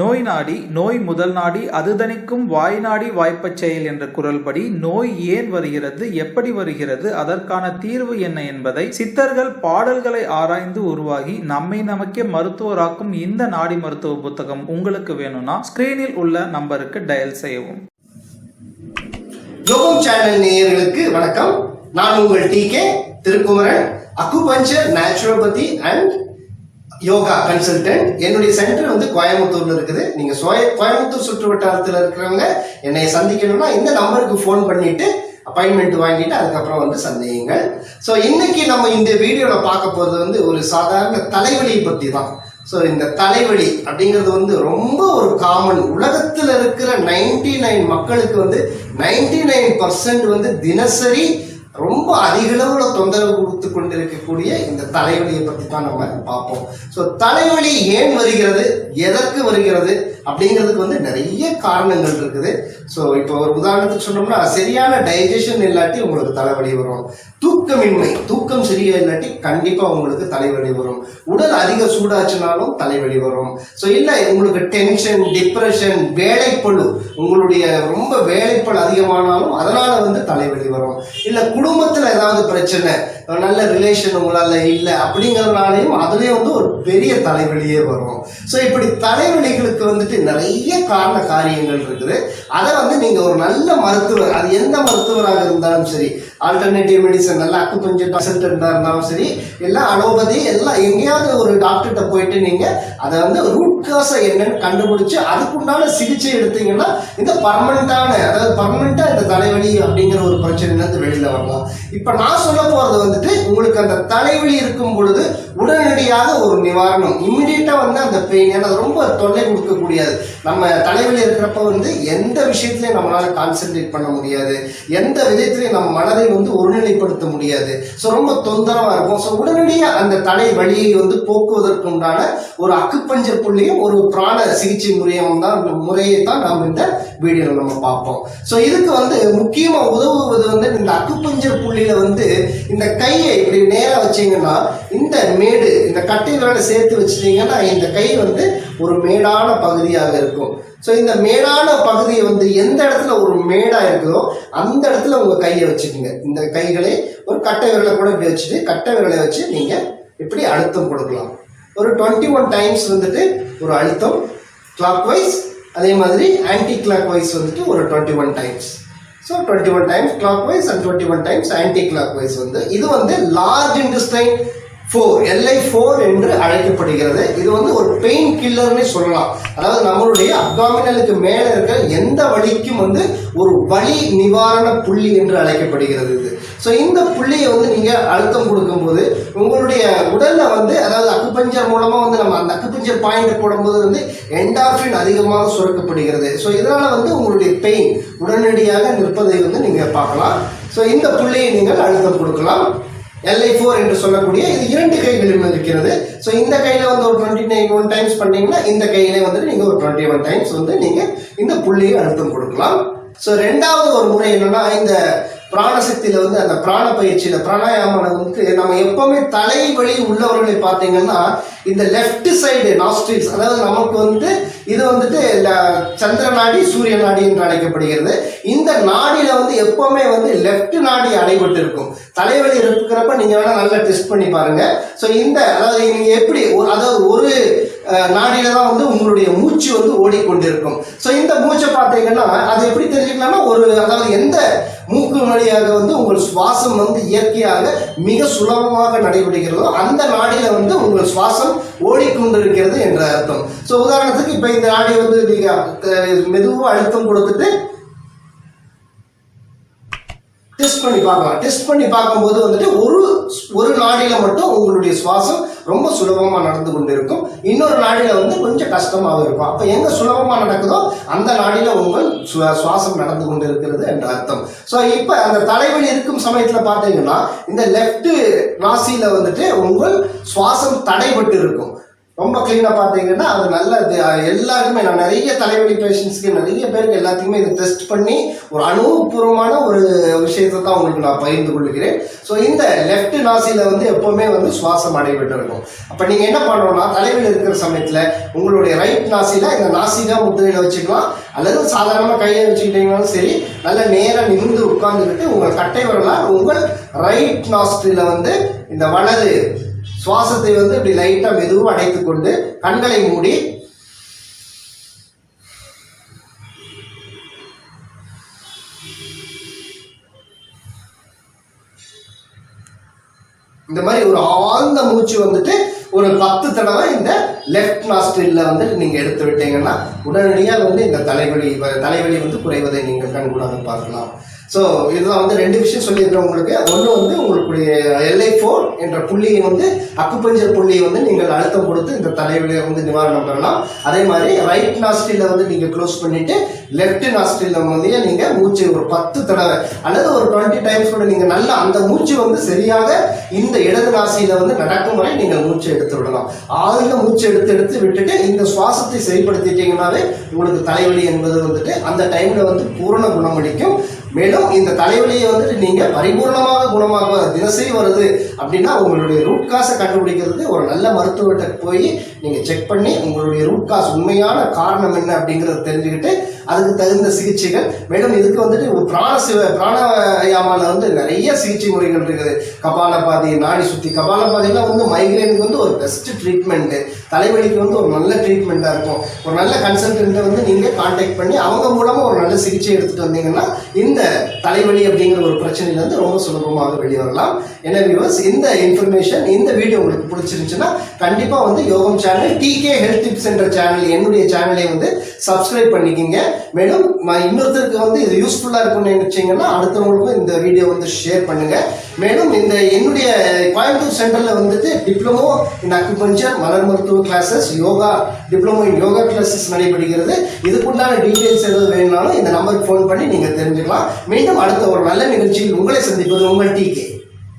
நோய் நாடி நோய் முதல் நாடி அதுதணிக்கும் வாய் நாடி வாய்ப்பச் செயல் என்ற குரல்படி நோய் ஏன் வருகிறது எப்படி வருகிறது அதற்கான தீர்வு என்ன என்பதை சித்தர்கள் பாடல்களை ஆராய்ந்து உருவாகி நம்மை நமக்கே மருத்துவராக்கும் இந்த நாடி மருத்துவ புத்தகம் உங்களுக்கு வேணும்னா ஸ்கிரீனில் உள்ள நம்பருக்கு டயல் செய்யவும். யோகம் சேனல் நேயர்களுக்கு வணக்கம். நான் உங்கள் D K Thirukumaran acupuncture naturopathy and yoga consultant என்னுடைய சென்டர் வந்து கோயம்புத்தூர்ல இருக்குது. நீங்க கோயம்புத்தூர் சுற்று வட்டாரத்தில் இருக்கிறவங்க என்னை சந்திக்கணும்னா இந்த நம்பருக்கு ஃபோன் பண்ணிட்டு அப்பாயின்மெண்ட் வாங்கிட்டு அதுக்கப்புறம் வந்து சந்தேகங்கள் ஸோ இன்னைக்கு நம்ம இந்த வீடியோவில் பார்க்க போறது வந்து ஒரு சாதாரண தலைவலியை பற்றி தான் ஸோ இந்த தலைவலி அப்படிங்கிறது வந்து ரொம்ப ஒரு காமன் உலகத்தில் இருக்கிற நைன்டி நைன் மக்களுக்கு வந்து நைன்டி நைன் பர்சன்ட் வந்து தினசரி ரொம்ப அதிக அளவுல தொந்தரவு கொடுத்து கொண்டிருக்கக்கூடிய இந்த தலைவலியை பத்தி தான் நம்ம பார்ப்போம். ஸோ தலைவலி ஏன் வருகிறது? எதற்கு வருகிறது? அப்படிங்கிறதுக்கு வந்து நிறைய காரணங்கள் இருக்குது. ஸோ இப்போ ஒரு உதாரணத்துக்கு சொன்னோம்னா சரியான டைஜஷன் இல்லாட்டி உங்களுக்கு தலைவலி வரும். தூக்கமின்மை தூக்கம் சரியா இல்லாட்டி கண்டிப்பா உங்களுக்கு தலைவலி வரும். உடல் அதிக சூடாச்சுனாலும் தலைவலி வரும். ஸோ இல்லை உங்களுக்கு டென்ஷன் டிப்ரெஷன் வேலைப்பழு உங்களுடைய ரொம்ப வேலைப்பழு அதிகமானாலும் அதனால வந்து தலைவலி வரும். இல்லை குடும்பத்தில் ஏதாவது பிரச்சனை நல்ல ரிலேஷன் உங்களால இல்லை அப்படிங்கிறதுனாலையும் அதுலேயும் வந்து ஒரு பெரிய தலைவலியே வரும். ஸோ இப்படி தலைவலிகளுக்கு வந்துட்டு நிறைய காரண காரியங்கள் இருக்குது. அதை வந்து நீங்க ஒரு நல்ல மருத்துவர் அது எந்த மருத்துவராக இருந்தாலும் சரி ஆல்டர்னேட்டிவ் மெடிசன் நல்ல அக்குபஞ்சர் கன்சல்டண்டா இருந்தாலும் சரி எல்லாம் அலோபதி எல்லாம் எங்கேயாவது ஒரு டாக்டர்கிட்ட போயிட்டு நீங்க அதை வந்து ரூட் காசை என்னன்னு கண்டுபிடிச்சு அதுக்குண்டான சிகிச்சை எடுத்தீங்கன்னா இந்த பர்மனண்டான அதாவது பர்மனண்டா இந்த தலைவலி அப்படிங்கிற ஒரு பிரச்சனை இருந்து வெளியில வரலாம். இப்ப நான் சொல்ல போறது வந்துட்டு உங்களுக்கு அந்த தலைவலி இருக்கும் பொழுது உடனடியாக ஒரு நிவாரணம். இம்மிடியட்டா வந்து அந்த பெயின் ஏன்னா ரொம்ப தொல்லை கொடுக்க முடியாது நம்ம தலைவலி இருக்கிறப்ப வந்து எந்த விஷயத்திலையும் நம்மளால கான்சென்ட்ரேட் பண்ண முடியாது. எந்த விதத்திலையும் நம்ம மனதை வந்து ஒருநிலைப்படுத்த முடியாது. ஸோ ரொம்ப தொந்தரவாக இருக்கும். ஸோ உடனடியாக அந்த தலை வழியை வந்து போக்குவதற்கு உண்டான ஒரு அக்குப்பஞ்சர் புள்ளியும் ஒரு பிராண சிகிச்சை முறையும் தான் முறையை தான் நாம் இந்த வீடியோவில் நம்ம பார்ப்போம். ஸோ இதுக்கு வந்து முக்கியமாக உதவுவது வந்து இந்த அக்குப்பஞ்சர் புள்ளியில வந்து இந்த கையை இப்படி நேராக வச்சீங்கன்னா இந்த மேடு இந்த கட்டை விரலை சேர்த்து வச்சிட்டிங்கன்னா இந்த கை வந்து ஒரு மேடான பகுதியாக இருக்கும். ஸோ இந்த மேடான பகுதியை வந்து எந்த இடத்துல ஒரு மேடாக இருக்குதோ அந்த இடத்துல உங்கள் கையை வச்சுக்கோங்க. இந்த கைகளை ஒரு கட்டை விரலை கூட இப்படி வச்சுட்டு கட்டை விரலை வச்சு நீங்கள் இப்படி அழுத்தம் கொடுக்கலாம். ஒரு டுவெண்ட்டி ஒன் டைம்ஸ் வந்துட்டு ஒரு அழுத்தம். கிளாக் வைஸ் அதே மாதிரி ஆன்டி கிளாக் வைஸ் வந்துட்டு ஒரு twenty one times so twenty one times clock wise and twenty one times anti clock wise வந்து இது வந்து large intestine four LI four என்று அழைக்கப்படுகிறது. இது வந்து ஒரு பெயின் கில்லர்னே சொல்லலாம். அதாவது நம்மளுடைய அப்டாமினலுக்கு மேலே இருக்கிற எந்த வழிக்கும் வந்து ஒரு வலி நிவாரண புள்ளி என்று அழைக்கப்படுகிறது இது. ஸோ இந்த புள்ளியை வந்து நீங்கள் அழுத்தம் கொடுக்கும்போது உங்களுடைய உடலில் வந்து அதாவது அக்குப்பஞ்சர் மூலமாக வந்து நம்ம அந்த அக்குப்பஞ்சர் பாயிண்ட் போடும்போது வந்து என்டாஃபின் அதிகமாக சுரக்கப்படுகிறது. ஸோ இதனால் வந்து உங்களுடைய பெயின் உடனடியாக நிற்பதை வந்து நீங்கள் பார்க்கலாம். ஸோ இந்த புள்ளியை நீங்கள் அழுத்தம் கொடுக்கலாம். எல்ஐ ஃபோர் என்று சொல்லக்கூடிய இது இரண்டு கைகளிலும் இருக்கிறது ஸோ இந்த கையில வந்து ஒரு டுவெண்ட்டி நைன் ஒன் டைம்ஸ் பண்ணீங்கன்னா இந்த கையிலே வந்து நீங்க ஒரு டுவெண்ட்டி ஒன் டைம்ஸ் வந்து நீங்க இந்த புள்ளியை அழுத்தம் கொடுக்கலாம். ஸோ ரெண்டாவது ஒரு முறை என்னன்னா இந்த பிராணசக்தியில வந்து அந்த பிராண பயிற்சியில பிராணாயாமம் வந்து நம்ம எப்பவுமே தலைவலி உள்ளவர்களை பார்த்தீங்கன்னா இந்த லெஃப்ட் சைடு நாஸ்ட்ரில்ஸ் அதாவது நமக்கு வந்து இது வந்துட்டு சந்திர நாடி சூரிய நாடி என்று அழைக்கப்படுகிறது. இந்த நாடியில வந்து எப்பவுமே வந்து லெஃப்ட் நாடி அடைபட்டு இருக்கும் தலைவலி இருக்கிறப்ப நீங்க வேணா நல்லா டெஸ்ட் பண்ணி பாருங்க. ஸோ இந்த அதாவது நீங்க எப்படி ஒரு- அதாவது ஒரு நாடியில தான் வந்து உங்களுடைய மூச்சு வந்து ஓடிக்கொண்டிருக்கும். ஸோ இந்த மூச்சை பார்த்தீங்கன்னா அது எப்படி தெரிஞ்சுக்கலாம்னா ஒரு அதாவது எந்த மூக்கு வழியாக வந்து உங்கள் சுவாசம் வந்து இயற்கையாக மிக சுலபமாக நடைபெறுகிறதோ அந்த நாடியில வந்து உங்கள் சுவாசம் ஓடிக்கொண்டிருக்கிறது என்ற அர்த்தம். ஸோ உதாரணத்துக்கு இப்போ இந்த நாடி வந்து நீங்கள் மெதுவாக அழுத்தம் கொடுத்துட்டு டெஸ்ட் பண்ணி பார்க்கலாம். டெஸ்ட் பண்ணி பார்க்கும்போது வந்துட்டு ஒரு ஒரு நாடியில் மட்டும் உங்களுடைய சுவாசம் ரொம்ப சுலபமாக நடந்து கொண்டிருக்கும். இன்னொரு நாடியில் வந்து கொஞ்சம் கஷ்டமாக இருக்கும். அப்போ எங்கே சுலபமாக நடக்குதோ அந்த நாடியில உங்கள் சு- சுவாசம் நடந்து கொண்டிருக்கிறது என்ற அர்த்தம். ஸோ இப்போ அந்த தலைவலி இருக்கும் சமயத்தில் பார்த்தீங்கன்னா இந்த லெஃப்ட் நாசியில் வந்துட்டு உங்கள் சுவாசம் தடைபட்டு இருக்கும். ரொம்ப கிளீனா பாத்தீங்கன்னா அது நல்ல எல்லாருக்குமே நான் நிறைய தலைவலி பேஷண்ட்ஸ்க்கு நிறைய பேருக்கு எல்லாத்தையுமே இதை டெஸ்ட் பண்ணி ஒரு அனுபவபூர்வமான ஒரு விஷயத்தை தான் உங்களுக்கு நான் பகிர்ந்து கொள்கிறேன். ஸோ இந்த லெஃப்ட் நாசியில் வந்து எப்பவுமே வந்து சுவாசம் அடைபட்டு இருக்கும் அப்ப நீங்க என்ன பண்ணணும்னா தலைவலி இருக்கிற சமயத்துல உங்களுடைய ரைட் நாசியில் இந்த நாசிகா முத்திரையில வச்சுக்கலாம். அல்லது சாதாரணமாக கையை வச்சுக்கிட்டீங்கனாலும் சரி நல்ல நேராக நிமிர்ந்து உட்கார்ந்துக்கிட்டு உங்கள் கட்டை வரலாம் உங்கள் ரைட் நாஸ்டில் வந்து இந்த வலது சுவாசத்தை வந்து இப்படி லைட்டா மெதுவாக அடைத்துக் கொண்டு கண்களை மூடி இந்த மாதிரி ஒரு ஆழ்ந்த மூச்சு வந்துட்டு ஒரு பத்து தடவை இந்த லெஃப்ட் நாஸ்ட்ரில்ல வந்து நீங்க எடுத்து விட்டீங்கன்னா உடனடியாக வந்து இந்த தலைவலி தலைவலி வந்து குறைவதை நீங்கள் கண்கூடாக பார்க்கலாம். ஸோ இதுதான் வந்து ரெண்டு விஷயம் சொல்லியிருக்கேன் உங்களுக்கு. ஒன்று வந்து உங்களுடைய எல்ஐ ஃபோர் என்ற புள்ளியை வந்து அக்குப்பஞ்சர் புள்ளியை வந்து நீங்கள் அழுத்தம் கொடுத்து இந்த தலைவலியை வந்து நிவாரணம் பெறலாம். அதே மாதிரி ரைட் நாஸ்டியில் வந்து நீங்கள் க்ளோஸ் பண்ணிட்டு லெஃப்ட் நாஸ்ட்ரில வந்து நீங்கள் மூச்சு ஒரு பத்து தடவை அல்லது ஒரு டுவெண்ட்டி டைம்ஸ் கூட நீங்கள் நல்லா அந்த மூச்சு வந்து சரியாக இந்த இடது நாசியில் வந்து நடக்கும் வரை நீங்கள் மூச்சு எடுத்து விடலாம். ஆழ்ந்த மூச்சு எடுத்து எடுத்து விட்டுட்டு இந்த சுவாசத்தை சரிப்படுத்திட்டீங்கன்னாவே உங்களுக்கு தலைவலி என்பது வந்துட்டு அந்த டைமில் வந்து பூரண குணமளிக்கும். மேலும் இந்த தலைவலியை வந்துட்டு நீங்க பரிபூர்ணமாக குணமாக தினசரி வருது அப்படின்னா உங்களுடைய ரூட் காசை கண்டுபிடிக்கிறதுக்கு ஒரு நல்ல மருத்துவர்கிட்ட போய் நீங்க செக் பண்ணி உங்களுடைய ரூட் காஸ் உண்மையான காரணம் என்ன அப்படிங்கறத தெரிஞ்சுக்கிட்டு அதுக்கு தகுந்த சிகிச்சைகள். மேலும் இதுக்கு வந்துட்டு ஒரு பிராண சிவ பிராணாயாமால வந்து நிறைய சிகிச்சை முறைகள் இருக்குது. கபாலபாதி நாடி சுத்தி. கபாலபாதிலாம் வந்து மைக்ரேனுக்கு வந்து ஒரு பெஸ்ட் ட்ரீட்மெண்ட் தலைவலிக்கு வந்து ஒரு நல்ல ட்ரீட்மெண்ட்டாக இருக்கும். ஒரு நல்ல கன்சல்டண்ட்டை வந்து நீங்கள் காண்டாக்ட் பண்ணி அவங்க மூலமாக ஒரு நல்ல சிகிச்சை எடுத்துகிட்டு வந்தீங்கன்னா இந்த தலைவலி அப்படிங்கிற ஒரு பிரச்சனையிலேருந்து ரொம்ப சுலபமாக வெளிவரலாம். வரலாம் வியூவர்ஸ் இந்த இன்ஃபர்மேஷன் இந்த வீடியோ உங்களுக்கு பிடிச்சிருந்துச்சுன்னா கண்டிப்பாக வந்து யோகம் சேனல் டிகே ஹெல்த் டிப்ஸ் என்ற சேனல் என்னுடைய சேனலை வந்து சப்ஸ்கிரைப் பண்ணிக்கிங்க. மேலும் இன்னொருத்தருக்கு வந்து இது யூஸ்ஃபுல்லாக இருக்கும்னு நினச்சிங்கன்னா அடுத்தவங்களுக்கும் இந்த வீடியோ வந்து ஷேர் பண்ணுங்கள் மேலும் இந்த என்னுடைய கோயம்புத்தூர் சென்டர்ல வந்துட்டு டிப்ளமோ இன் அக்குபஞ்சர் மலர் மருத்துவ classes yoga diploma in yoga classes நடைபெறுகிறது. இதுக்குண்டான டீட்டெயில்ஸ் எதாவது வேணும்னாலும் இந்த நம்பருக்கு ஃபோன் பண்ணி நீங்க தெரிஞ்சுக்கலாம். மீண்டும் அடுத்த ஒரு நல்ல நிகழ்ச்சியில் உங்களை சந்திப்பது உங்கள் டிகே